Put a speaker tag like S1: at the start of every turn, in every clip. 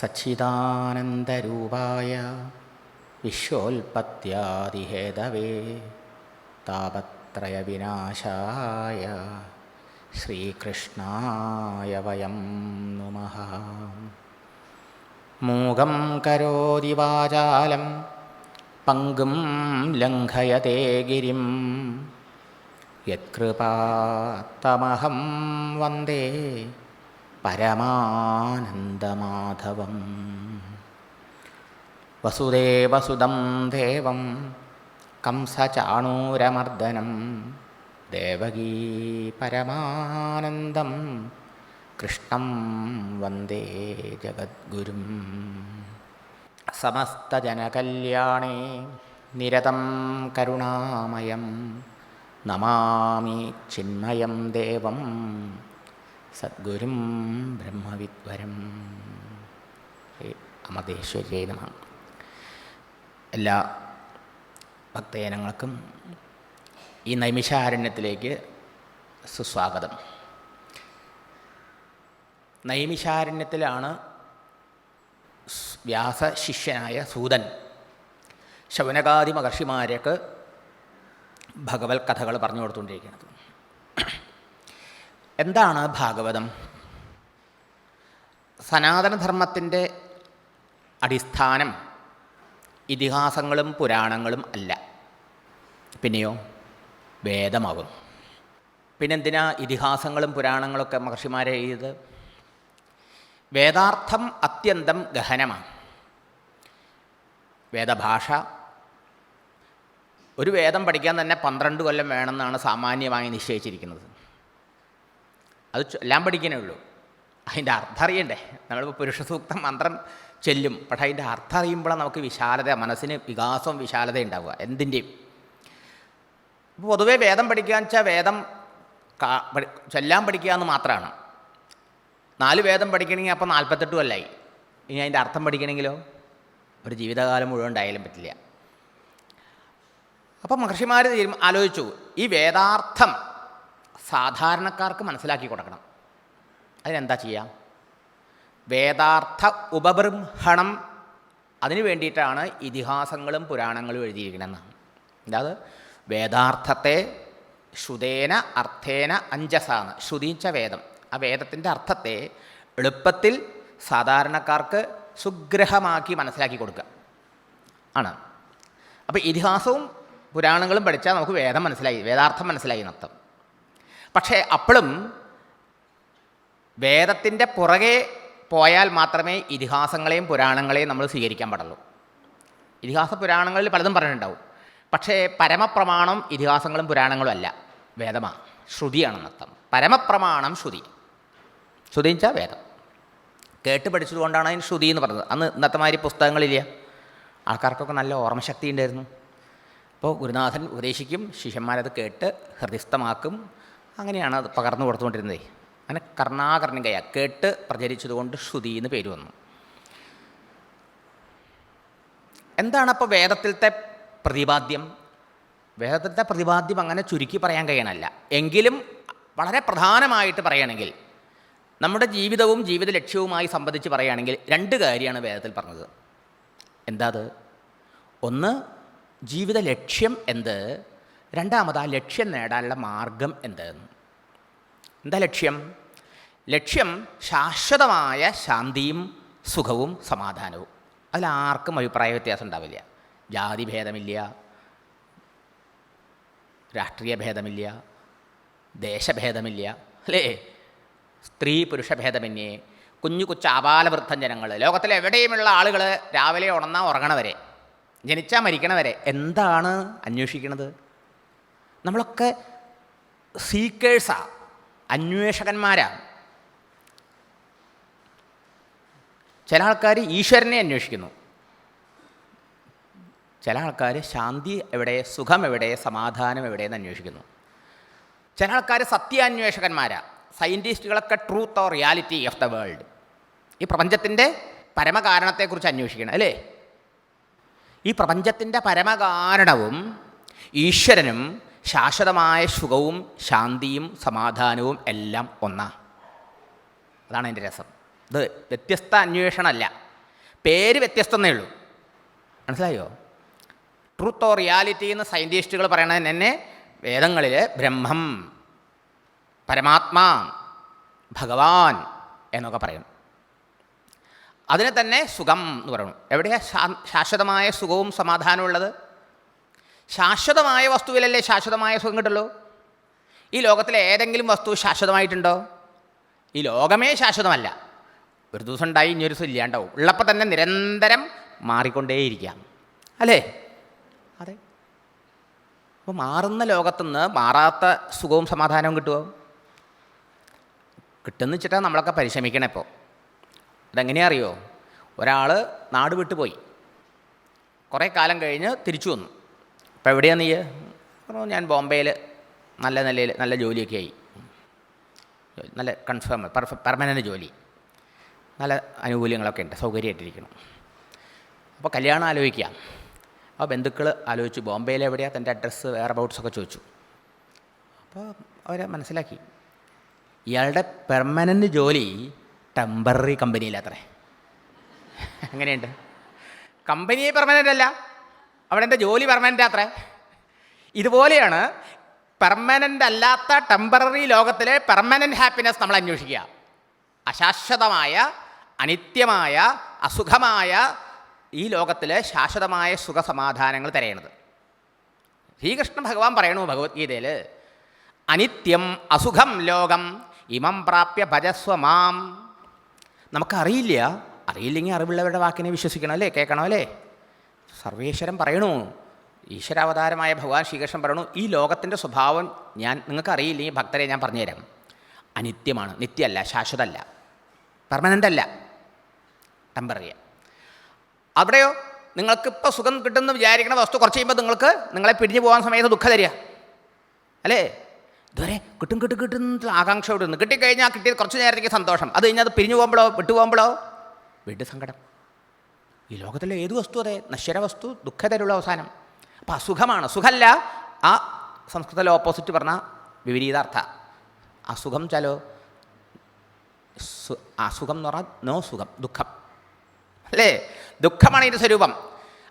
S1: സച്ചിദാനന്ദരൂപായ വിശ്വോൽപത്യാദിഹേതവേ താപത്രയവിനാശായ ശ്രീകൃഷ്ണായ വയം നുമഃ. മൂകം കരോതി വാചാലം പങ്കും ലംഘയത്തെ ഗിരിം. യത്കൃപാത്തമഹം വന്ദേ പരമാനന്ദമാധവം. വസുദേവസുതം ദേവം കംസചാണൂരമർദ്ദനം. ദേവകീ പരമാനന്ദം കൃഷ്ണം വന്ദേ ജഗദ്ഗുരും. സമസ്തജനകല്യാണേ നിരതം കരുണാമയം. നമാമി ചിന്മയം ദേവം സദ്ഗുരും ബ്രഹ്മവിദ്വരം. ശ്രീ നമ. എല്ലാ ഭക്തജനങ്ങൾക്കും ഈ നൈമിഷാരണ്യത്തിലേക്ക് സുസ്വാഗതം. നൈമിഷാരണ്യത്തിലാണ് വ്യാസ ശിഷ്യനായ സൂതൻ ശൗനകാദി മഹർഷിമാരേക്ക് ഭഗവത് കഥകൾ പറഞ്ഞു കൊടുത്തുകൊണ്ടിരിക്കുന്നത്. എന്താണ് ഭാഗവതം? സനാതനധർമ്മത്തിന്റെ അടിസ്ഥാനം ഇതിഹാസങ്ങളും പുരാണങ്ങളും അല്ല. പിന്നെയോ വേദമാകും. പിന്നെന്തിനാ ഇതിഹാസങ്ങളും പുരാണങ്ങളൊക്കെ മഹർഷിമാരെ എഴുതിയത്? വേദാർത്ഥം അത്യന്തം ഗഹനമാണ്. വേദഭാഷ. ഒരു വേദം പഠിക്കാൻ തന്നെ പന്ത്രണ്ട് കൊല്ലം വേണമെന്നാണ് സാമാന്യമായി നിശ്ചയിച്ചിരിക്കുന്നത്. അത് എല്ലാം പഠിക്കാനേ ഉള്ളൂ. അതിന്റെ അർത്ഥം അറിയണ്ടേ? നമ്മളിപ്പോൾ പുരുഷ സൂക്തം മന്ത്രം ചെല്ലും. പക്ഷേ അതിന്റെ അർത്ഥം അറിയുമ്പോഴാണ് നമുക്ക് വിശാലത മനസ്സിന് വികാസവും വിശാലത ഉണ്ടാവുക. എന്തിന്റെയും. ഇപ്പോൾ പൊതുവേ വേദം പഠിക്കുക വെച്ചാൽ വേദം ചൊല്ലാൻ പഠിക്കുക എന്ന് മാത്രമാണ് നാല് വേദം പഠിക്കണമെങ്കിൽ അപ്പോൾ നാൽപ്പത്തെട്ട് കൊല്ലായി. ഇനി അതിന്റെ അർത്ഥം പഠിക്കണമെങ്കിലോ ഒരു ജീവിതകാലം മുഴുവൻ ഉണ്ടായാലും പറ്റില്ല. അപ്പം മഹർഷിമാർ ആലോചിച്ചു. ഈ വേദാർത്ഥം സാധാരണക്കാർക്ക് മനസ്സിലാക്കി കൊടുക്കണം. അതിനെന്താ ചെയ്യാം? വേദാർത്ഥ ഉപബൃംഹണം അതിനു വേണ്ടിയിട്ടാണ് ഇതിഹാസങ്ങളും പുരാണങ്ങളും എഴുതിയിരിക്കണമെന്നാണ് അതായത് വേദാർത്ഥത്തെ ശ്രുതേന അർത്ഥേന അഞ്ചസാന്ന്. ശ്രുതിച്ച വേദം. ആ വേദത്തിന്റെ അർത്ഥത്തെ എളുപ്പത്തിൽ സാധാരണക്കാർക്ക് സുഗ്രഹമാക്കി മനസ്സിലാക്കി കൊടുക്കുക ആണ്. അപ്പോൾ ഇതിഹാസവും പുരാണങ്ങളും പഠിച്ചാൽ നമുക്ക് വേദം മനസ്സിലായി വേദാർത്ഥം മനസ്സിലായി എന്നർത്ഥം പക്ഷേ അപ്പോഴും വേദത്തിന്റെ പുറകെ പോയാൽ മാത്രമേ ഇതിഹാസങ്ങളെയും പുരാണങ്ങളെയും നമ്മൾ സ്വീകരിക്കാൻ പാടുള്ളൂ. ഇതിഹാസ പുരാണങ്ങളിൽ പലതും പറഞ്ഞിട്ടുണ്ടാവും. പക്ഷേ പരമപ്രമാണം ഇതിഹാസങ്ങളും പുരാണങ്ങളും അല്ല. വേദമാണ് ശ്രുതിയാണെന്നർത്ഥം പരമപ്രമാണം ശ്രുതി. ശ്രുതി വെച്ചാൽ വേദം. കേട്ട് പഠിച്ചതുകൊണ്ടാണ് അതിന് ശ്രുതി എന്ന് പറഞ്ഞത്. അന്ന് ഇന്നത്തെ മാതിരി പുസ്തകങ്ങളില്ല. ആൾക്കാർക്കൊക്കെ നല്ല ഓർമ്മശക്തി ഉണ്ടായിരുന്നു. അപ്പോൾ ഗുരുനാഥൻ ഉപദേശിക്കും ശിഷ്യന്മാരത് കേട്ട് ഹൃദയസ്ഥമാക്കും. അങ്ങനെയാണ് അത് പകർന്നു കൊടുത്തുകൊണ്ടിരുന്നത്. അങ്ങനെ കർണാകർണികയ കേട്ട് പ്രചരിച്ചതുകൊണ്ട് ശ്രുതി എന്ന് പേര് വന്നു. എന്താണ് അപ്പോൾ വേദത്തിലത്തെ പ്രതിപാദ്യം? വേദത്തിലത്തെ പ്രതിപാദ്യം അങ്ങനെ ചുരുക്കി പറയാൻ കഴിയണമല്ല എങ്കിലും വളരെ പ്രധാനമായിട്ട് പറയുകയാണെങ്കിൽ നമ്മുടെ ജീവിതവും ജീവിത ലക്ഷ്യവുമായി സംബന്ധിച്ച് പറയുകയാണെങ്കിൽ രണ്ട് കാര്യമാണ് വേദത്തിൽ പറഞ്ഞത്. എന്താ അത്? ഒന്ന് ജീവിത ലക്ഷ്യം എന്ത്? രണ്ടാമത് ആ ലക്ഷ്യം നേടാനുള്ള മാർഗം എന്തെന്ന്? എന്താ ലക്ഷ്യം? ലക്ഷ്യം ശാശ്വതമായ ശാന്തിയും സുഖവും സമാധാനവും. അതിലാർക്കും അഭിപ്രായ വ്യത്യാസം ഉണ്ടാവില്ല. ജാതി ഭേദമില്ല. രാഷ്ട്രീയ ഭേദമില്ല. ദേശഭേദമില്ല അല്ലേ? സ്ത്രീ പുരുഷ ഭേദമന്യേ. കുഞ്ഞു കൊച്ചു അപാലവൃദ്ധം ജനങ്ങൾ ലോകത്തിലെവിടെയുമുള്ള ആളുകൾ രാവിലെ ഉണർന്നാൽ ഉറങ്ങണവരെ. ജനിച്ചാൽ മരിക്കണവരെ. എന്താണ് അന്വേഷിക്കണത്? നമ്മളൊക്കെ സീക്കേഴ്സാ അന്വേഷകന്മാരാണ് ചില ആൾക്കാർ ഈശ്വരനെ അന്വേഷിക്കുന്നു. ചില ആൾക്കാർ ശാന്തി എവിടെ സുഖം എവിടെ സമാധാനം എവിടെയെന്ന് അന്വേഷിക്കുന്നു. ചില ആൾക്കാർ സത്യാന്വേഷകന്മാരാ സയന്റിസ്റ്റുകളൊക്കെ truth or reality of the world ഈ പ്രപഞ്ചത്തിന്റെ പരമകാരണത്തെക്കുറിച്ച് അന്വേഷിക്കണം അല്ലേ? ഈ പ്രപഞ്ചത്തിന്റെ പരമകാരണവും ഈശ്വരനും ശാശ്വതമായ സുഖവും ശാന്തിയും സമാധാനവും എല്ലാം ഒന്നാ. അതാണ് എന്റെ രസം. ഇത് വ്യത്യസ്ത അന്വേഷണമല്ല. പേര് വ്യത്യസ്തമെന്നേ ഉള്ളൂ. മനസ്സിലായോ? ട്രൂത്ത് ഓർ റിയാലിറ്റി എന്ന് സയന്റിസ്റ്റുകൾ പറയണത് തന്നെ വേദങ്ങളിൽ ബ്രഹ്മം പരമാത്മാ ഭഗവാൻ എന്നൊക്കെ പറയും. അതിനെ തന്നെ സുഖം എന്ന് പറയണം. എവിടെയാണ് ശാശ്വതമായ സുഖവും സമാധാനവും ഉള്ളത്? ശാശ്വതമായ വസ്തുവിലല്ലേ ശാശ്വതമായ സുഖം കിട്ടുള്ളൂ? ഈ ലോകത്തിലെ ഏതെങ്കിലും വസ്തു ശാശ്വതമായിട്ടുണ്ടോ? ഈ ലോകമേ ശാശ്വതമല്ല. ഒരു ദിവസം ഉണ്ടായി ഇനി ഒരു ദിവസം ഇല്ലാണ്ടാവും. ഉള്ളപ്പോൾ തന്നെ നിരന്തരം മാറിക്കൊണ്ടേയിരിക്കാം അല്ലേ? അതെ. അപ്പോൾ മാറുന്ന ലോകത്തുനിന്ന് മാറാത്ത സുഖവും സമാധാനവും കിട്ടുമോ കിട്ടുമെന്ന് വെച്ചിട്ടാണ് നമ്മളൊക്കെ പരിശ്രമിക്കണേ ഇപ്പോൾ അതെങ്ങനെയാ അറിയോ? ഒരാൾ നാട് വിട്ടുപോയി. കുറേ കാലം കഴിഞ്ഞ് തിരിച്ചു വന്നു. അപ്പോൾ എവിടെയാണ് നീ? പറഞ്ഞു ഞാൻ ബോംബെയിൽ നല്ല നിലയിൽ നല്ല ജോലിയൊക്കെ ആയി. നല്ല കൺഫേം പെർഫ പെർമനന്റ് ജോലി. നല്ല ആനുകൂല്യങ്ങളൊക്കെ ഉണ്ട് സൗകര്യമായിട്ടിരിക്കണം അപ്പോൾ കല്യാണം ആലോചിക്കുക അപ്പോൾ ബന്ധുക്കൾ ആലോചിച്ചു ബോംബെയിൽ എവിടെയാണ് തന്റെ അഡ്രസ്സ് വേറെ ബൗട്ട്സൊക്കെ ചോദിച്ചു. അപ്പോൾ അവരെ മനസ്സിലാക്കി. ഇയാളുടെ പെർമനന്റ് ജോലി ടെമ്പററി കമ്പനിയിലത്രേ അങ്ങനെയുണ്ട് കമ്പനി പെർമനന്റ് അല്ല. അവിടെ എന്റെ ജോലി പെർമനന്റ് അത്രേ ഇതുപോലെയാണ് പെർമനന്റ് അല്ലാത്ത ടെമ്പററി ലോകത്തിലെ പെർമനന്റ് ഹാപ്പിനെസ് നമ്മൾ അന്വേഷിക്കുക. അശാശ്വതമായ അനിത്യമായ അസുഖമായ ഈ ലോകത്തിലെ ശാശ്വതമായ സുഖസമാധാനങ്ങൾ തിരയണത്. ശ്രീകൃഷ്ണ ഭഗവാൻ പറയണു ഭഗവത്ഗീതയിൽ അനിത്യം അസുഖം ലോകം ഇമം പ്രാപ്യ ഭജസ്വ മാം. നമുക്കറിയില്ല. അറിയില്ലെങ്കിൽ അറിവുള്ളവരുടെ വാക്കിനെ വിശ്വസിക്കണം അല്ലേ? കേൾക്കണം അല്ലേ? സർവേശ്വരൻ പറയണു. ഈശ്വരാവതാരമായ ഭഗവാൻ ശ്രീകൃഷ്ണൻ പറയണു ഈ ലോകത്തിന്റെ സ്വഭാവം ഞാൻ നിങ്ങൾക്കറിയില്ല ഈ ഭക്തരെ ഞാൻ പറഞ്ഞുതരാം. അനിത്യമാണ്. നിത്യമല്ല ശാശ്വതമല്ല പെർമനന്റ് അല്ല. ടെമ്പററി അവിടെയോ? നിങ്ങൾക്കിപ്പോൾ സുഖം കിട്ടുന്ന വിചാരിക്കുന്ന വസ്തു കുറച്ച് കഴിയുമ്പോൾ നിങ്ങൾക്ക് നിങ്ങളെ പിരിഞ്ഞു പോകാൻ സമയത്ത് ദുഃഖം തരിക. അല്ലേ? ഇതുവരെ കിട്ടും കിട്ടും കിട്ടും ആകാംക്ഷയോട് കിട്ടിക്കഴിഞ്ഞാൽ കിട്ടിയത് കുറച്ച് നേരത്തേക്ക് സന്തോഷം. അത് കഴിഞ്ഞാൽ അത് പിരിഞ്ഞു പോകുമ്പോഴോ വിട്ടു പോകുമ്പോഴോ? വീട്ടു സങ്കടം. ഈ ലോകത്തിലെ ഏത് വസ്തു അതെ? നശ്വര വസ്തു ദുഃഖതരുള്ള അവസാനം. അപ്പം അസുഖമാണ്. സുഖമല്ല ആ സംസ്കൃതത്തിലെ ഓപ്പോസിറ്റ് പറഞ്ഞ വിപരീതാർത്ഥ. അസുഖം ചാലോ? അസുഖം എന്ന് പറഞ്ഞാൽ നോ സുഖം ദുഃഖം. അല്ലേ? ദുഃഖമാണ് ഇതിന്റെ സ്വരൂപം.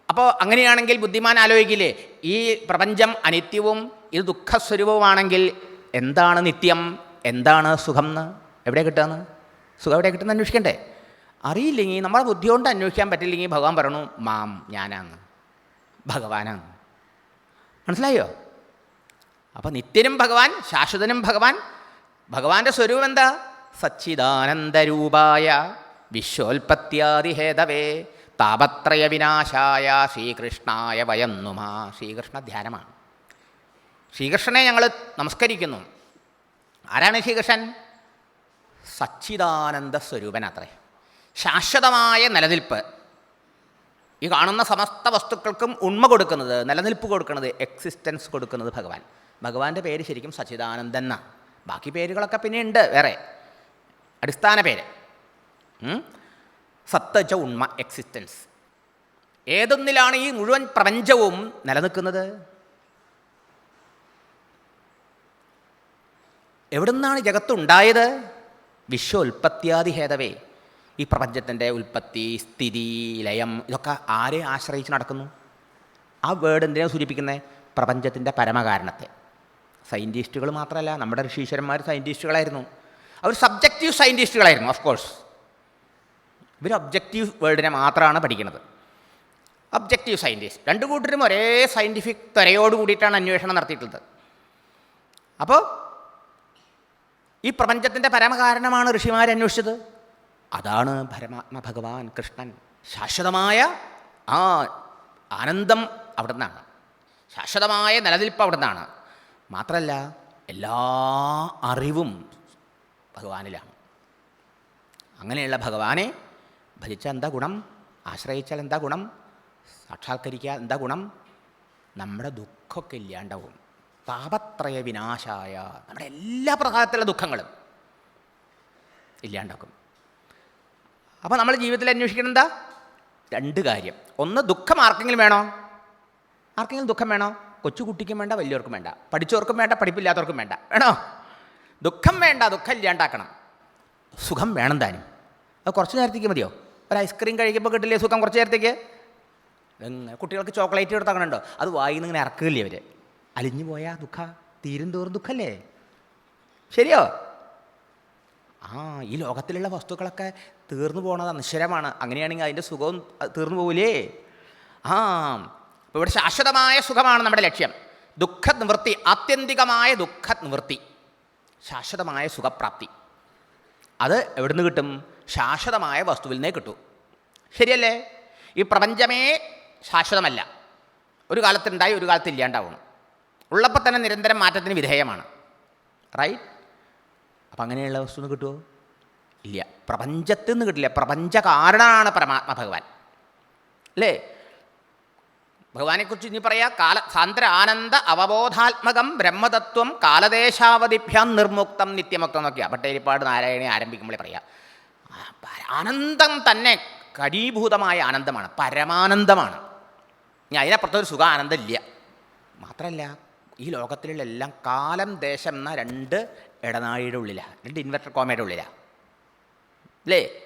S1: അപ്പോൾ അങ്ങനെയാണെങ്കിൽ ബുദ്ധിമാൻ ആലോചിക്കില്ലേ? ഈ പ്രപഞ്ചം അനിത്യവും ഇത് ദുഃഖസ്വരൂപമാണെങ്കിൽ എന്താണ് നിത്യം? എന്താണ് സുഖം എന്ന്? എവിടെ കിട്ടുകയെന്ന് സുഖം എവിടെ കിട്ടുന്ന അന്വേഷിക്കണ്ടേ? അറിയില്ലെങ്കിൽ നമ്മളെ ബുദ്ധി കൊണ്ട് അന്വേഷിക്കാൻ പറ്റില്ലെങ്കിൽ ഭഗവാൻ പറയണു മാം ഞാനാന്ന് ഭഗവാനാണ്. മനസ്സിലായോ? അപ്പോൾ നിത്യനും ഭഗവാൻ ശാശ്വതനും ഭഗവാൻ ഭഗവാന്റെ സ്വരൂപം എന്താ? സച്ചിദാനന്ദരൂപായ വിശ്വോൽപത്യാദിഹേതവേ താപത്രയ വിനാശായ ശ്രീകൃഷ്ണായ വയന്നുമാ. ശ്രീകൃഷ്ണ ധ്യാനമാണ്. ശ്രീകൃഷ്ണനെ ഞങ്ങൾ നമസ്കരിക്കുന്നു. ആരാണ് ശ്രീകൃഷ്ണൻ? സച്ചിദാനന്ദ സ്വരൂപനത്രേ ശാശ്വതമായ നിലനിൽപ്പ്. ഈ കാണുന്ന സമസ്ത വസ്തുക്കൾക്കും ഉണ്മ കൊടുക്കുന്നത് നിലനിൽപ്പ് കൊടുക്കുന്നത് എക്സിസ്റ്റൻസ് കൊടുക്കുന്നത് ഭഗവാൻ. ഭഗവാന്റെ പേര് ശരിക്കും സച്ചിദാനന്ദൻ എന്നാണ് ബാക്കി പേരുകളൊക്കെ പിന്നെ ഉണ്ട് വേറെ. അടിസ്ഥാന പേര്. സത്തജ ഉണ്മ എക്സിസ്റ്റൻസ് ഏതൊന്നിലാണ് ഈ മുഴുവൻ പ്രപഞ്ചവും നിലനിൽക്കുന്നത്? എവിടുന്നാണ് ജഗത്തുണ്ടായത് വിശ്വോൽപത്യാദി ഹേതവേ ഈ പ്രപഞ്ചത്തിന്റെ ഉൽപ്പത്തി സ്ഥിതി ലയം ഇതൊക്കെ ആരെ ആശ്രയിച്ച് നടക്കുന്നു? ആ വേർഡ് എന്തിനാണ് സൂചിപ്പിക്കുന്നത് പ്രപഞ്ചത്തിന്റെ പരമകാരണത്തെ. സയന്റിസ്റ്റുകൾ മാത്രമല്ല നമ്മുടെ ഋഷീശ്വരന്മാർ സയന്റിസ്റ്റുകളായിരുന്നു അവർ സബ്ജക്റ്റീവ് സയന്റിസ്റ്റുകളായിരുന്നു ഓഫ് കോഴ്സ് ഇവർ ഒബ്ജക്റ്റീവ് വേൾഡിനെ മാത്രമാണ് പഠിക്കുന്നത്. ഒബ്ജക്റ്റീവ് സയന്റിസ്റ്റ് രണ്ടു കൂട്ടരും ഒരേ സയന്റിഫിക് ത്വരയോട് കൂടിയിട്ടാണ് അന്വേഷണം നടത്തിയിട്ടുള്ളത്. അപ്പോൾ ഈ പ്രപഞ്ചത്തിന്റെ പരമകാരണമാണ് ഋഷിമാർ അന്വേഷിച്ചത്. അതാണ് പരമാത്മ ഭഗവാൻ കൃഷ്ണൻ. ശാശ്വതമായ ആ ആനന്ദം അവിടെ നിന്നാണ് ശാശ്വതമായ നിലനിൽപ്പ് അവിടെ നിന്നാണ് മാത്രമല്ല എല്ലാ അറിവും ഭഗവാനിലാണ്. അങ്ങനെയുള്ള ഭഗവാനെ ഭജിച്ചാൽ എന്താ ഗുണം? ആശ്രയിച്ചാൽ എന്താ ഗുണം? സാക്ഷാത്കരിക്കാൻ എന്താ ഗുണം? നമ്മുടെ ദുഃഖമൊക്കെ ഇല്ലാണ്ടാവും. താപത്രയ വിനാശായ നമ്മുടെ എല്ലാ പ്രകാരത്തിലുള്ള ദുഃഖങ്ങളും ഇല്ലാണ്ടാക്കും. അപ്പോൾ നമ്മൾ ജീവിതത്തിൽ അന്വേഷിക്കണം എന്താ? രണ്ട് കാര്യം. ഒന്ന് ദുഃഖം ആർക്കെങ്കിലും വേണോ? ആർക്കെങ്കിലും ദുഃഖം വേണോ? കൊച്ചുകുട്ടിക്കും വേണ്ട വലിയവർക്കും വേണ്ട. പഠിച്ചവർക്കും വേണ്ട പഠിപ്പില്ലാത്തവർക്കും വേണ്ട. വേണോ? ദുഃഖം വേണ്ട ദുഃഖം ഇല്ലാണ്ടാക്കണം. സുഖം വേണം താനും. അത് കുറച്ച് നേരത്തേക്ക് മതിയോ? ഒരു ഐസ്ക്രീം കഴിക്കുമ്പോൾ കിട്ടില്ലേ സുഖം കുറച്ച് നേരത്തേക്ക്? കുട്ടികൾക്ക് ചോക്ലേറ്റ് കൊടുത്തങ്ങനുണ്ടോ അത് വായിൽ നിന്ന് ഇങ്ങനെ ഇറക്കില്ലേ അവർ അലിഞ്ഞു പോയാൽ ദുഃഖ തീരും തോറും ദുഃഖല്ലേ? ശരിയോ? ആ ഈ ലോകത്തിലുള്ള വസ്തുക്കളൊക്കെ തീർന്നു പോണത് നിശ്ചരമാണ് അങ്ങനെയാണെങ്കിൽ അതിന്റെ സുഖവും തീർന്നു പോവില്ലേ ആ അപ്പോൾ ഇവിടെ ശാശ്വതമായ സുഖമാണ് നമ്മുടെ ലക്ഷ്യം. ദുഃഖ നിവൃത്തി ആത്യന്തികമായ ദുഃഖ നിവൃത്തി ശാശ്വതമായ സുഖപ്രാപ്തി. അത് എവിടുന്ന് കിട്ടും? ശാശ്വതമായ വസ്തുവിൽ നിന്നേ കിട്ടൂ. ശരിയല്ലേ? ഈ പ്രപഞ്ചമേ ശാശ്വതമല്ല. ഒരു കാലത്തുണ്ടായി ഒരു കാലത്ത് ഇല്ലാണ്ടാവണം ഉള്ളപ്പോൾ തന്നെ നിരന്തരം മാറ്റത്തിന് വിധേയമാണ്. റൈറ്റ് അപ്പം അങ്ങനെയുള്ള വസ്തു കിട്ടുമോ ഇല്ല. പ്രപഞ്ചത്തിൽ നിന്ന് കിട്ടില്ല. പ്രപഞ്ച കാരണമാണ് പരമാത്മ ഭഗവാൻ. അല്ലേ? ഭഗവാനെക്കുറിച്ച് ഇനി പറയാ. കാല സാന്ദ്ര ആനന്ദ അവബോധാത്മകം ബ്രഹ്മതത്വം കാലദേശാവധിഭ്യാം നിർമുക്തം നിത്യമുക്തം എന്നൊക്കെയാണ് പട്ടേരിപ്പാട് നാരായണി ആരംഭിക്കുമ്പോഴേ പറയാം. ആനന്ദം തന്നെ കരീഭൂതമായ ആനന്ദമാണ്. പരമാനന്ദമാണ്. ഇനി അതിനപ്പുറത്തൊരു സുഖ ആനന്ദം ഇല്ല മാത്രമല്ല ഈ ലോകത്തിലുള്ള എല്ലാം കാലം ദേശം എന്ന രണ്ട് ഇടനാഴിയുടെ ഉള്ളിലാണ് രണ്ട് ഇൻവെർട്ടർ കോമയുടെ ഉള്ളിലാണ് അല്ലേ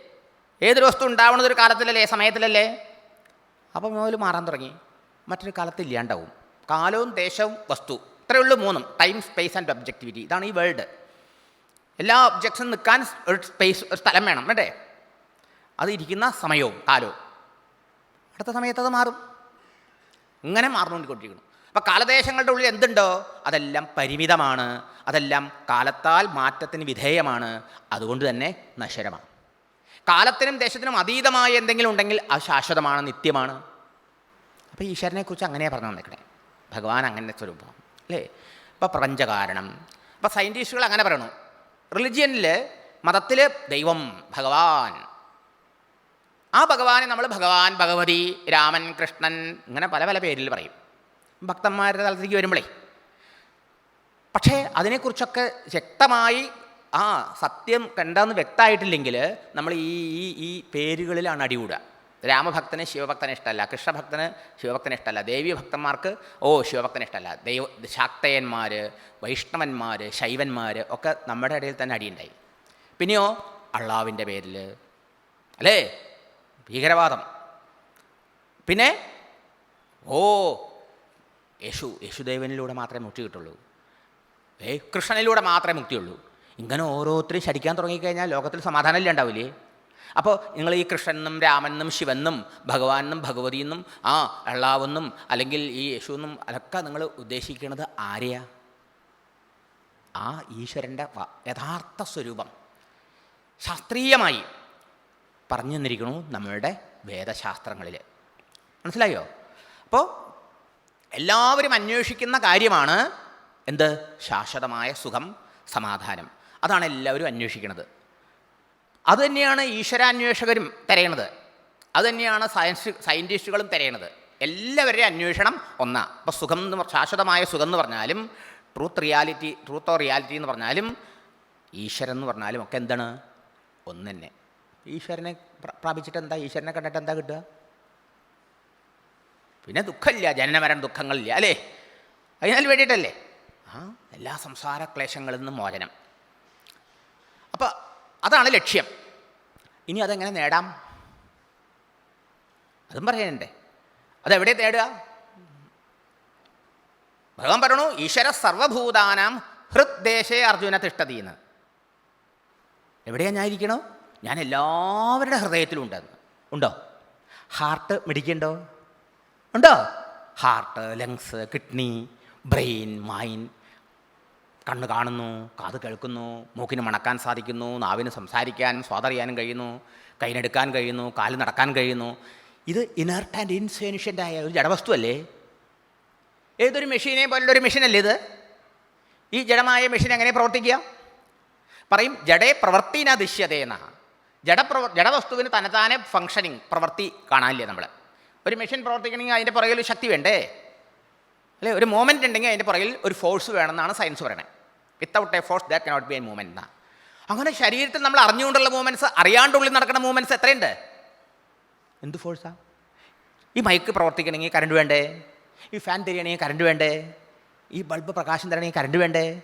S1: ഏതൊരു വസ്തു ഉണ്ടാവുന്നത് ഒരു കാലത്തിലല്ലേ സമയത്തിലല്ലേ? അപ്പം മുതൽ മാറാൻ തുടങ്ങി. മറ്റൊരു കാലത്ത് ഇല്ലാണ്ടാവും. കാലവും ദേശവും വസ്തു. ഇത്രയേ ഉള്ളൂ മൂന്നും. ടൈം സ്പേസ് ആൻഡ് ഒബ്ജക്റ്റിവിറ്റി ഇതാണ് ഈ വേൾഡ് എല്ലാ ഒബ്ജക്ട്സും നിൽക്കാൻ ഒരു സ്പേസ് ഒരു സ്ഥലം വേണം അല്ലേ? അത് ഇരിക്കുന്ന സമയവും കാലവും. അടുത്ത സമയത്ത് അത് മാറും. ഇങ്ങനെ മാറുന്നുകൊണ്ടിരിക്കുന്നു അപ്പോൾ കാലദേശങ്ങളുടെ ഉള്ളിൽ എന്തുണ്ടോ? അതെല്ലാം പരിമിതമാണ്. അതെല്ലാം കാലത്താൽ മാറ്റത്തിന് വിധേയമാണ്. അതുകൊണ്ട് തന്നെ നശ്വരമാണ്. കാലത്തിനും ദേശത്തിനും അതീതമായ എന്തെങ്കിലും ഉണ്ടെങ്കിൽ അത് ശാശ്വതമാണ് നിത്യമാണ്. അപ്പോൾ ഈശ്വരനെക്കുറിച്ച് അങ്ങനെയാണ് പറഞ്ഞു വന്നേക്കണേ. ഭഗവാൻ അങ്ങനെ സ്വരൂപം അല്ലേ? അപ്പോൾ പ്രപഞ്ചകാരണം അപ്പോൾ സയന്റിസ്റ്റുകൾ അങ്ങനെ പറയണു. റിലിജിയനിൽ മതത്തിൽ ദൈവം ഭഗവാൻ. ആ ഭഗവാനെ നമ്മൾ ഭഗവാൻ ഭഗവതി രാമൻ കൃഷ്ണൻ ഇങ്ങനെ പല പല പേരിൽ പറയും. ഭക്തന്മാരുടെ തലത്തിലേക്ക് വരുമ്പോഴേ പക്ഷേ അതിനെക്കുറിച്ചൊക്കെ ശക്തമായി ആ സത്യം കണ്ടെന്ന് വ്യക്തമായിട്ടില്ലെങ്കിൽ നമ്മൾ ഈ ഈ ഈ പേരുകളിലാണ് അടികൂടുക. രാമഭക്തന് ശിവഭക്തനെ ഇഷ്ടമല്ല കൃഷ്ണഭക്തന് ശിവഭക്തനെ ഇഷ്ടമല്ല ദേവീ ഭക്തന്മാർക്ക് ഓ ശിവഭക്തനെ ഇഷ്ടമല്ല. ദൈവ ശാക്തയന്മാർ വൈഷ്ണവന്മാർ ശൈവന്മാർ ഒക്കെ നമ്മുടെ ഇടയിൽ തന്നെ അടിയുണ്ടായി. പിന്നെയോ അള്ളാവിന്റെ പേരിൽ അല്ലേ? ഭീകരവാദം. പിന്നെ ഓ യേശു യേശുദേവനിലൂടെ മാത്രമേ മുക്തി കിട്ടുള്ളൂ. ഏ കൃഷ്ണനിലൂടെ മാത്രമേ മുക്തിയുള്ളൂ. ഇങ്ങനെ ഓരോരുത്തരും ശരിക്കാൻ തുടങ്ങിക്കഴിഞ്ഞാൽ ലോകത്തിൽ സമാധാനം ഉണ്ടാവില്ലേ? അപ്പോൾ നിങ്ങൾ ഈ കൃഷ്ണനും രാമനെന്നും ശിവനെന്നും ഭഗവാനെന്നും ഭഗവതിയെന്നും ആ അള്ളാവെന്നും അല്ലെങ്കിൽ ഈ യേശു എന്നും അതൊക്കെ നിങ്ങൾ ഉദ്ദേശിക്കുന്നത് ആരെയാ? ആ ഈശ്വരന്റെ യഥാർത്ഥ സ്വരൂപം. ശാസ്ത്രീയമായി പറഞ്ഞു തന്നിരിക്കണു നമ്മളുടെ വേദശാസ്ത്രങ്ങളിൽ. മനസ്സിലായോ? അപ്പോൾ എല്ലാവരും അന്വേഷിക്കുന്ന കാര്യമാണ് എന്ത്? ശാശ്വതമായ സുഖം സമാധാനം. അതാണ് എല്ലാവരും അന്വേഷിക്കുന്നത്. അതുതന്നെയാണ് ഈശ്വരാന്വേഷകരും തിരയണത്. അതുതന്നെയാണ് സയൻസ് സയന്റിസ്റ്റുകളും തിരയണത്. എല്ലാവരുടെയും അന്വേഷണം ഒന്നാ. അപ്പോൾ സുഖം എന്ന് ശാശ്വതമായ സുഖം എന്ന് പറഞ്ഞാലും truth reality truth or reality എന്ന് പറഞ്ഞാലും ഈശ്വരൻ എന്ന് പറഞ്ഞാലും ഒക്കെ എന്താണ്? ഒന്ന് തന്നെ ഈശ്വരനെ പ്രാപിച്ചിട്ട് എന്താ? ഈശ്വരനെ കണ്ടിട്ട് എന്താ കിട്ടുക? പിന്നെ ദുഃഖമില്ല. ജനനമരണ ദുഃഖങ്ങളില്ല അല്ലേ? അതിനാൽ വേണ്ടിയിട്ടല്ലേ? ആ എല്ലാ സംസാര ക്ലേശങ്ങളിൽ നിന്നും മോചനം. അപ്പോൾ അതാണ് ലക്ഷ്യം. ഇനി അതെങ്ങനെ നേടാം? അതും പറയാനുണ്ടേ. അതെവിടെ തേടുക? ഭഗവാൻ പറയണു ഈശ്വര സർവഭൂതാനാം ഹൃദ്ദേശേ അർജുന തിഷ്ടതീന്ന്. എവിടെയാണ് ഞാൻ ഇരിക്കണോ? ഞാൻ എല്ലാവരുടെ ഹൃദയത്തിലും ഉണ്ടെന്ന് ഉണ്ടോ? ഹാർട്ട് മിടിക്കണ്ടോ? ഉണ്ടോ? Heart lungs kidney brain mind കണ്ണ് കാണുന്നു കാത് കേൾക്കുന്നു മൂക്കിന് മണക്കാൻ സാധിക്കുന്നു നാവിന് സംസാരിക്കാനും സ്വാതറിയാനും കഴിയുന്നു കൈനെടുക്കാൻ കഴിയുന്നു കാൽ നടക്കാൻ കഴിയുന്നു. ഇത് ഇനർട്ട് ആൻഡ് ഇൻസേനിഷ്യന്റ് ആയ ഒരു ജഡവസ്തു അല്ലേ ഏതൊരു മെഷീനെ ഒരു മെഷീനല്ലേ ഇത്? ഈ ജഡമായ മെഷീൻ എങ്ങനെ പ്രവർത്തിക്കുക? പറയും ജഡേ പ്രവർത്തിന ദൃശ്യതയെന്ന ജഡപ്രവ ജഡവസ്തുവിന് തനതാനെ ഫങ്ഷനിങ് പ്രവൃത്തി കാണാനില്ലേ നമ്മൾ ഒരു മെഷീൻ പ്രവർത്തിക്കണമെങ്കിൽ അതിന്റെ പുറകിൽ ശക്തി വേണ്ടേ? അല്ലേ ഒരു മോമെന്റ് ഉണ്ടെങ്കിൽ അതിന്റെ പുറകിൽ ഒരു ഫോഴ്സ് വേണമെന്നാണ് സയൻസ് പറയുന്നത് without a force that cannot be a movement എന്നാണ് അങ്ങനെ ശരീരത്തിൽ നമ്മൾ അറിഞ്ഞുകൊണ്ടുള്ള മൂവ്മെന്റ്സ് അറിയാണ്ടുള്ളിൽ നടക്കുന്ന മൂവ്മെന്റ്സ് എത്രയുണ്ട്? എന്ത് ഫോഴ്സാ ഈ മൈക്ക് പ്രവർത്തിക്കണമെങ്കിൽ കറണ്ട് വേണ്ടേ? ഈ ഫാൻ തിരിയണമെങ്കിൽ കറണ്ട് വേണ്ടേ? ഈ ബൾബ് പ്രകാശം തരണമെങ്കിൽ കറണ്ട് വേണ്ടേ?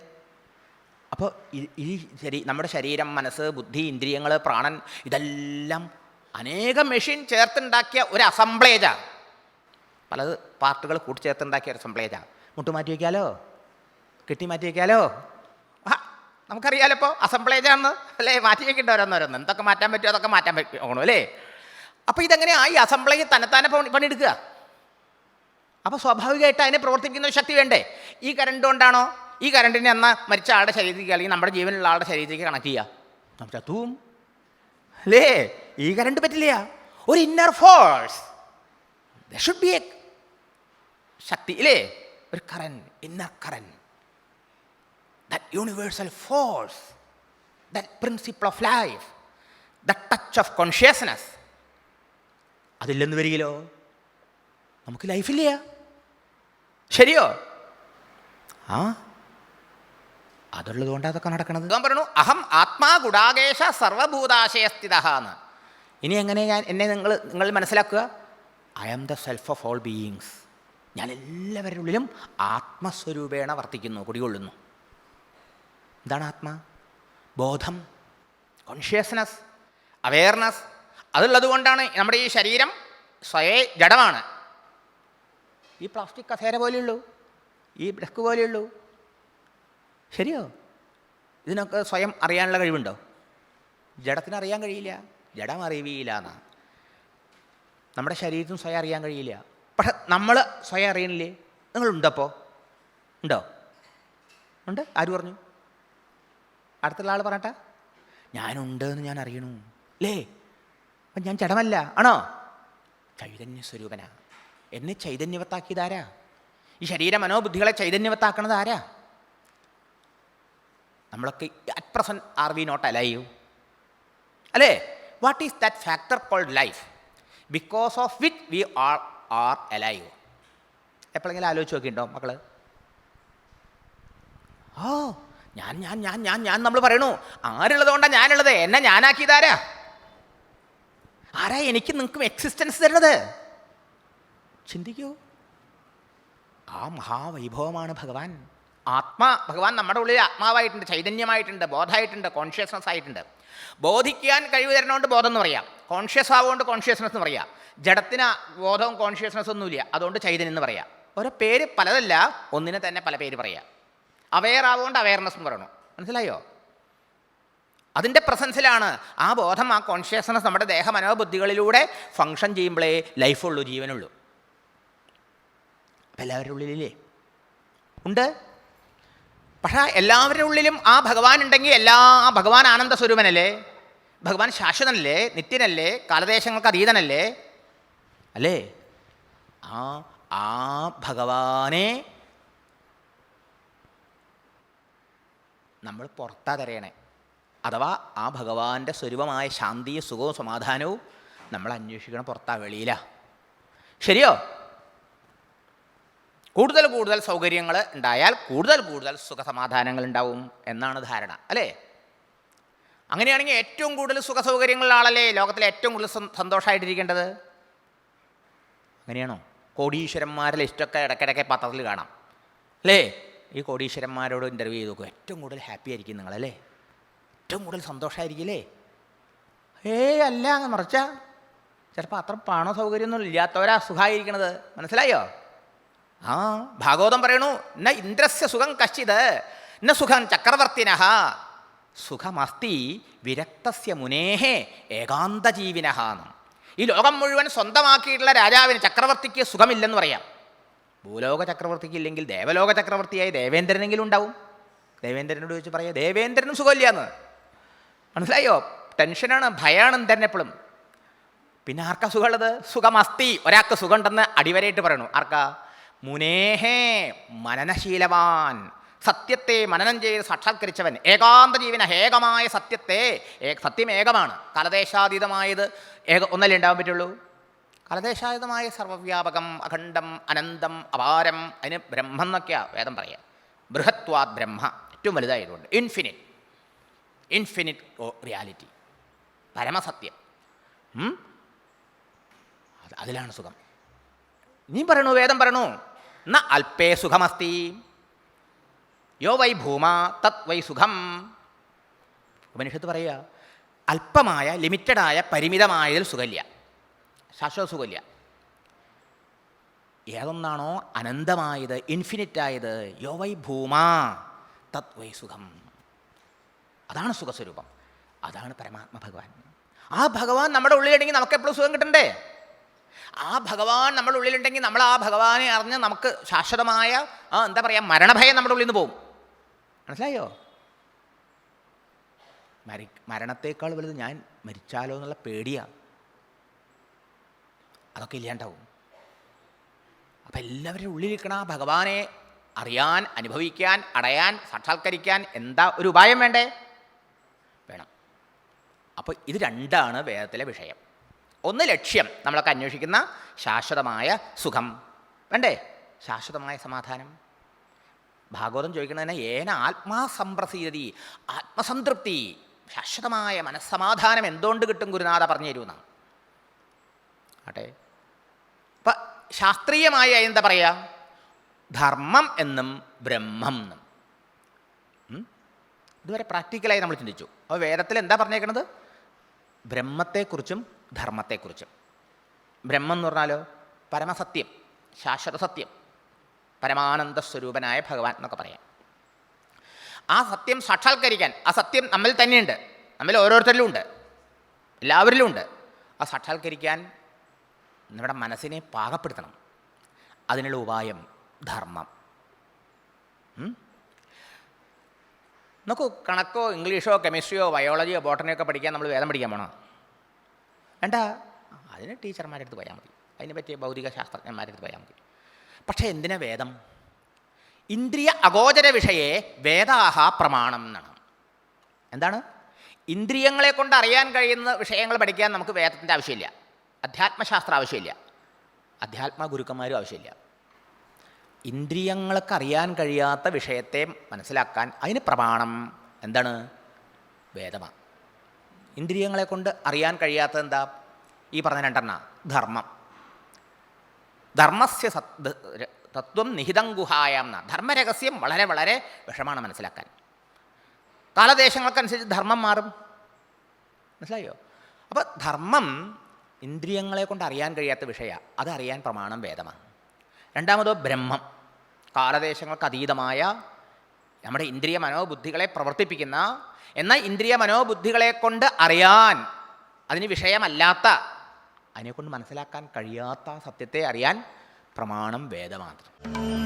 S1: അപ്പോൾ ഈ- ശരി നമ്മുടെ ശരീരം മനസ്സ് ബുദ്ധി ഇന്ദ്രിയങ്ങൾ പ്രാണൻ ഇതെല്ലാം അനേകം മെഷീൻ ചേർത്തുണ്ടാക്കിയ ഒരു അസംബ്ലേജാണ് പല പാർട്ടുകൾ കൂട്ടിച്ചേർത്തുണ്ടാക്കിയ ഒരു അസംബ്ലേജാണ് മുട്ടുമാറ്റി വയ്ക്കാലോ കെട്ടി മാറ്റി വയ്ക്കാലോ നമുക്കറിയാലോ ഇപ്പോൾ അസംബ്ലേജാണെന്ന് അല്ലേ? മാറ്റി വയ്ക്കേണ്ട ഓരോന്നോരോന്ന് എന്തൊക്കെ മാറ്റാൻ പറ്റുമോ അതൊക്കെ മാറ്റാൻ പറ്റണം അല്ലേ? അപ്പോൾ ആ ഈ അസംബ്ലേജ് തന്നെത്താനെ പണി പണിയെടുക്കുക? അപ്പോൾ സ്വാഭാവികമായിട്ട് അതിനെ പ്രവർത്തിക്കുന്ന ശക്തി വേണ്ടേ? ഈ കറണ്ട് കൊണ്ടാണോ? ഈ കറണ്ടിനെ എന്നാൽ മരിച്ച ആളുടെ ശരീരത്തിലേക്ക് അല്ലെങ്കിൽ നമ്മുടെ ജീവനുള്ള ആളുടെ ശരീരത്തിലേക്ക് കണക്ട് ചെയ്യുക. നമുക്ക് അതും അല്ലേ? ഈ കറണ്ട് പറ്റില്ല. ഒരു inner force should be a ശക്തി ഇല്ലേ? ഒരു current inner current that universal force that principle of life the touch of consciousness അതില്ലെന്ന് വരികയില്ലോ നമുക്ക് ലൈഫില്ല ശരിയോ? ആ? അതുള്ളത് കൊണ്ടാണ് അതൊക്കെ നടക്കണത്. ഞാൻ പറഞ്ഞു അഹം ആത്മാ ഗുഡാകേശ സർവഭൂതാശയസ്ഥിത എന്ന്. ഇനി എങ്ങനെ ഞാൻ എന്നെ നിങ്ങൾ നിങ്ങൾ മനസ്സിലാക്കുക? I am the self of all beings ഞാൻ എല്ലാവരുടെ ഉള്ളിലും ആത്മസ്വരൂപേണ വർത്തിക്കുന്നു കുടികൊള്ളുന്നു. എന്താണ് ആത്മ? ബോധം കോൺഷ്യസ്നസ് അവെയർനെസ് അതുള്ളത് കൊണ്ടാണ് നമ്മുടെ ഈ ശരീരം സ്വയേ ജഡമാണ്. ഈ പ്ലാസ്റ്റിക് കസേര പോലെയുള്ളൂ ഈ ഡെസ്ക് പോലെയുള്ളൂ. ശരിയോ? ഇതിനൊക്കെ സ്വയം അറിയാനുള്ള കഴിവുണ്ടോ? ജഡത്തിന് അറിയാൻ കഴിയില്ല ജഡം അറിയില്ല എന്നാണ് നമ്മുടെ ശരീരത്തിന് സ്വയം അറിയാൻ കഴിയില്ല. പക്ഷെ നമ്മൾ സ്വയം അറിയണില്ലേ? നിങ്ങളുണ്ടപ്പോൾ ഉണ്ടോ? ഉണ്ട്? ആര് പറഞ്ഞു? അടുത്തുള്ള ആൾ പറയട്ടെ? ഞാനുണ്ട് എന്ന് ഞാൻ അറിയണു. അല്ലേ അപ്പം ഞാൻ ചടമല്ല ആണോ? ചൈതന്യ സ്വരൂപനാ. എന്നെ ചൈതന്യവത്താക്കിയതാരാ ഈ ശരീര മനോബുദ്ധികളെ ചൈതന്യവത്താക്കണത് ആരാ? നമ്മളൊക്കെ at present are we not alive അല്ലേ? What is that factor called life because of which we are are alive എപ്പോഴെങ്കിലും ആലോചിച്ച് നോക്കിയിട്ടുണ്ടോ മക്കൾ? ഓ ഞാൻ ഞാൻ ഞാൻ ഞാൻ ഞാൻ നമ്മൾ പറയണു. ആരുള്ളത് കൊണ്ടാണ് ഞാനുള്ളത്? എന്നെ ഞാനാക്കിയതാരാ? ആരാ എനിക്ക് നിങ്ങൾക്കും എക്സിസ്റ്റൻസ് തരുന്നത് ചിന്തിക്കൂ. ആ മഹാവൈഭവമാണ് ഭഗവാൻ. ആത്മാ ഭഗവാൻ നമ്മുടെ ഉള്ളിൽ ആത്മാവായിട്ടുണ്ട് ചൈതന്യമായിട്ടുണ്ട് ബോധമായിട്ടുണ്ട് കോൺഷ്യസ്നസ് ആയിട്ടുണ്ട്. ബോധിക്കാൻ കഴിവ് തരണോണ്ട് ബോധം എന്ന് പറയാം. കോൺഷ്യസ് ആവുകൊണ്ട് കോൺഷ്യസ്നസ് എന്ന് പറയാം. ജഡത്തിന് ബോധവും കോൺഷ്യസ്നസ് ഒന്നുമില്ല. അതുകൊണ്ട് ചൈതന്യം എന്ന് പറയാം. ഓരോ പേര് പലതല്ല ഒന്നിനെ തന്നെ പല പേര് പറയാം. അവെയർ അവെയർനെസ് എന്ന് പറയണു. മനസ്സിലായോ? അതിന്റെ പ്രസൻസിലാണ് ആ ബോധം ആ കോൺഷ്യസ്നസ് നമ്മുടെ ദേഹ മനോബുദ്ധികളിലൂടെ ഫങ്ഷൻ ചെയ്യുമ്പോഴേ ലൈഫുള്ളൂ ജീവനുള്ളൂ. അപ്പം എല്ലാവരുടെ ഉള്ളിലില്ലേ? ഉണ്ട്? പക്ഷേ എല്ലാവരുടെ ഉള്ളിലും ആ ഭഗവാൻ ഉണ്ടെങ്കിൽ എല്ലാ ആ ഭഗവാൻ ആനന്ദ സ്വരൂപനല്ലേ ഭഗവാൻ ശാശ്വതനല്ലേ? നിത്യനല്ലേ? കാലദേശങ്ങൾക്ക് അതീതനല്ലേ? അല്ലേ? ആ ആ ഭഗവാനെ നമ്മൾ പുറത്താ തരയണേ അഥവാ ആ ഭഗവാന്റെ സ്വരൂപമായ ശാന്തിയും സുഖവും സമാധാനവും നമ്മൾ അന്വേഷിക്കണം പുറത്താ വെളിയില. ശരിയോ? കൂടുതൽ കൂടുതൽ സൗകര്യങ്ങൾ ഉണ്ടായാൽ കൂടുതൽ കൂടുതൽ സുഖസമാധാനങ്ങൾ ഉണ്ടാവും എന്നാണ് ധാരണ അല്ലേ? അങ്ങനെയാണെങ്കിൽ ഏറ്റവും കൂടുതൽ സുഖ ആളല്ലേ ലോകത്തിലെ ഏറ്റവും കൂടുതൽ സന്തോഷമായിട്ടിരിക്കേണ്ടത് അങ്ങനെയാണോ? കോടീശ്വരന്മാരുടെ ലിസ്റ്റൊക്കെ ഇടയ്ക്കിടയ്ക്ക് പത്രത്തിൽ കാണാം. അല്ലേ? ഈ കോടീശ്വരന്മാരോട് ഇന്റർവ്യൂ ചെയ്ത് നോക്കും. ഏറ്റവും കൂടുതൽ ഹാപ്പി ആയിരിക്കും നിങ്ങളല്ലേ? ഏറ്റവും കൂടുതൽ സന്തോഷമായിരിക്കില്ലേ ഏയ് അല്ല അങ്ങ് മറിച്ച. ചിലപ്പോൾ അത്ര പണ സൗകര്യമൊന്നും ഇല്ലാത്തവരാ സുഖമായിരിക്കണത് മനസ്സിലായോ? ആ ഭാഗവതം പറയണു ന ഇന്ദ്രസ്യ സുഖം കശ്ചിത് ന സുഖം ചക്രവർത്തിന സുഖമസ്തി വിരക്തസ്യ മുനേഹേ ഏകാന്തജീവിന എന്നും ഈ ലോകം മുഴുവൻ സ്വന്തമാക്കിയിട്ടുള്ള രാജാവിന് ചക്രവർത്തിക്ക് സുഖമില്ലെന്ന് പറയാം. ഭൂലോക ചക്രവർത്തിക്ക് ഇല്ലെങ്കിൽ ദേവലോക ചക്രവർത്തിയായി ദേവേന്ദ്രനെങ്കിലും ഉണ്ടാവും. ദേവേന്ദ്രനോട് ചോദിച്ച് പറയാം ദേവേന്ദ്രനും സുഖമില്ല എന്ന് മനസ്സിലായോ? ടെൻഷനാണ് ഭയമാണ് തന്നെ എപ്പോഴും. പിന്നെ ആർക്കാ സുഖമുള്ളത്? സുഖമസ്തി. ഒരാൾക്ക് സുഖമുണ്ടെന്ന് അടിവരയിട്ട് പറയണു. ആർക്കാ? മുനേഹേ മനനശീലവാൻ. സത്യത്തെ മനനം ചെയ്ത് സാക്ഷാത്കരിച്ചവൻ. ഏകാന്ത ജീവന ഏകമായ സത്യത്തെ സത്യം ഏകമാണ്. കാലദേശാതീതമായത് ഏക ഒന്നല്ലേ ഉണ്ടാവാൻ പറ്റുള്ളൂ? കാലദേശാതീതമായ സർവവ്യാപകം അഖണ്ഡം അനന്തം അപാരം അതിന് ബ്രഹ്മം എന്നൊക്കെയാണ് വേദം പറയുക. ബൃഹത്വാത് ബ്രഹ്മ ഏറ്റവും വലുതായതുകൊണ്ട്. ഇൻഫിനിറ്റ് ഇൻഫിനിറ്റ് റിയാലിറ്റി പരമസത്യം. അതിലാണ് സുഖം. നീ പറയണു വേദം പറയണു. ന അല്പേ സുഖമസ്തി. യോ വൈ ഭൂമ തത് വൈ സുഖം. ഉപനിഷത്ത് പറയുക അല്പമായ ലിമിറ്റഡായ പരിമിതമായതിൽ സുഖമില്ല. ശാശ്വത സുഖമില്ല ഏതൊന്നാണോ അനന്തമായത് ഇൻഫിനിറ്റ് ആയത് യോ വൈ ഭൂമാ തത് വൈ സുഖം. അതാണ് സുഖസ്വരൂപം. അതാണ് പരമാത്മ ഭഗവാൻ. ആ ഭഗവാൻ നമ്മുടെ ഉള്ളിലുണ്ടെങ്കിൽ നമുക്ക് എപ്പോഴും സുഖം കിട്ടണ്ടേ? ആ ഭഗവാൻ നമ്മുടെ ഉള്ളിലുണ്ടെങ്കിൽ നമ്മൾ ആ ഭഗവാനെ അറിഞ്ഞ് നമുക്ക് ശാശ്വതമായ ആ എന്താ പറയുക മരണഭയം നമ്മുടെ ഉള്ളിൽ നിന്ന് പോകും. മനസ്സിലായോ? മരി മരണത്തേക്കാൾ വലുത് ഞാൻ മരിച്ചാലോ എന്നുള്ള പേടിയാണ് അതൊക്കെ ഇല്ലാണ്ടാവും. അപ്പം എല്ലാവരുടെ ഉള്ളിലിരിക്കണ ഭഗവാനെ അറിയാൻ അനുഭവിക്കാൻ അടയാൻ സാക്ഷാത്കരിക്കാൻ എന്താ ഒരു ഉപായം വേണ്ടേ? വേണം. അപ്പോൾ ഇത് രണ്ടാണ് വേദത്തിലെ വിഷയം. ഒന്ന് ലക്ഷ്യം നമ്മളൊക്കെ അന്വേഷിക്കുന്ന ശാശ്വതമായ സുഖം. വേണ്ടേ? ശാശ്വതമായ സമാധാനം. ഭാഗവതം ചോദിക്കുന്നതിന് ഏന ആത്മാ സംപ്രസീതി ആത്മസംതൃപ്തി ശാശ്വതമായ മനസ്സമാധാനം എന്തുകൊണ്ട് കിട്ടും ഗുരുനാഥ പറഞ്ഞു തരുമെന്നാണ്. ആട്ടെ? ശാസ്ത്രീയമായ എന്താ പറയുക ധർമ്മം എന്നും ബ്രഹ്മം എന്നും? ഇതുവരെ പ്രാക്ടിക്കലായി നമ്മൾ ചിന്തിച്ചു. അപ്പോൾ വേദത്തിൽ എന്താ പറഞ്ഞേക്കണത്? ബ്രഹ്മത്തെക്കുറിച്ചും ധർമ്മത്തെക്കുറിച്ചും. ബ്രഹ്മം എന്ന് പറഞ്ഞാലോ? പരമസത്യം ശാശ്വത സത്യം പരമാനന്ദ സ്വരൂപനായ ഭഗവാൻ എന്നൊക്കെ പറയാം. ആ സത്യം സാക്ഷാത്കരിക്കാൻ ആ സത്യം നമ്മിൽ തന്നെയുണ്ട്. നമ്മിൽ ഓരോരുത്തരിലും ഉണ്ട്. എല്ലാവരിലും ഉണ്ട്. ആ സാക്ഷാത്കരിക്കാൻ നമ്മുടെ മനസ്സിനെ പാകപ്പെടുത്തണം. അതിനുള്ള ഉപായം ധർമ്മം? നോക്കൂ കണക്കോ ഇംഗ്ലീഷോ കെമിസ്ട്രിയോ ബയോളജിയോ ബോട്ടണിയോ ഒക്കെ പഠിക്കാൻ നമ്മൾ വേദം പഠിക്കാൻ പോണോ? വേണ്ട. അതിന് ടീച്ചർമാരുടെ അടുത്ത് പോയാൽ മതി. അതിനെ പറ്റിയ ഭൗതിക ശാസ്ത്രജ്ഞന്മാരുടെ അടുത്ത് പോയാൽ മതി. പക്ഷേ എന്തിനാ വേദം? ഇന്ദ്രിയ അഗോചര വിഷയെ വേദാഹ പ്രമാണം എന്നാണ്. എന്താണ്? ഇന്ദ്രിയങ്ങളെ കൊണ്ട് അറിയാൻ കഴിയുന്ന വിഷയങ്ങൾ പഠിക്കാൻ നമുക്ക് വേദത്തിന്റെ ആവശ്യമില്ല. അധ്യാത്മശാസ്ത്രം ആവശ്യമില്ല അധ്യാത്മ ഗുരുക്കന്മാരും ആവശ്യമില്ല. ഇന്ദ്രിയങ്ങൾക്ക് അറിയാൻ കഴിയാത്ത വിഷയത്തെ മനസ്സിലാക്കാൻ അതിന് പ്രമാണം എന്താണ്? വേദമാണ്. ഇന്ദ്രിയങ്ങളെ കൊണ്ട് അറിയാൻ കഴിയാത്തത് എന്താ? ഈ പറഞ്ഞ രണ്ടെണ്ണ. ധർമ്മം. ധർമ്മസ്യ സത് തത്വം നിഹിതം ഗുഹായാം എന്ന ധർമ്മരഹസ്യം വളരെ വളരെ വിഷമാണ് മനസ്സിലാക്കാൻ. കാലദേശങ്ങൾക്കനുസരിച്ച് ധർമ്മം മാറും. മനസ്സിലായോ? അപ്പോൾ ധർമ്മം ഇന്ദ്രിയങ്ങളെ കൊണ്ട് അറിയാൻ കഴിയാത്ത വിഷയ അതറിയാൻ പ്രമാണം വേദമാണ്. രണ്ടാമതോ ബ്രഹ്മം. കാലദേശങ്ങൾക്ക് അതീതമായ നമ്മുടെ ഇന്ദ്രിയ മനോബുദ്ധികളെ പ്രവർത്തിപ്പിക്കുന്ന എന്നാൽ ഇന്ദ്രിയ മനോബുദ്ധികളെ കൊണ്ട് അറിയാൻ അതിന് വിഷയമല്ലാത്ത അതിനെക്കൊണ്ട് മനസ്സിലാക്കാൻ കഴിയാത്ത സത്യത്തെ അറിയാൻ പ്രമാണം വേദമാത്രം.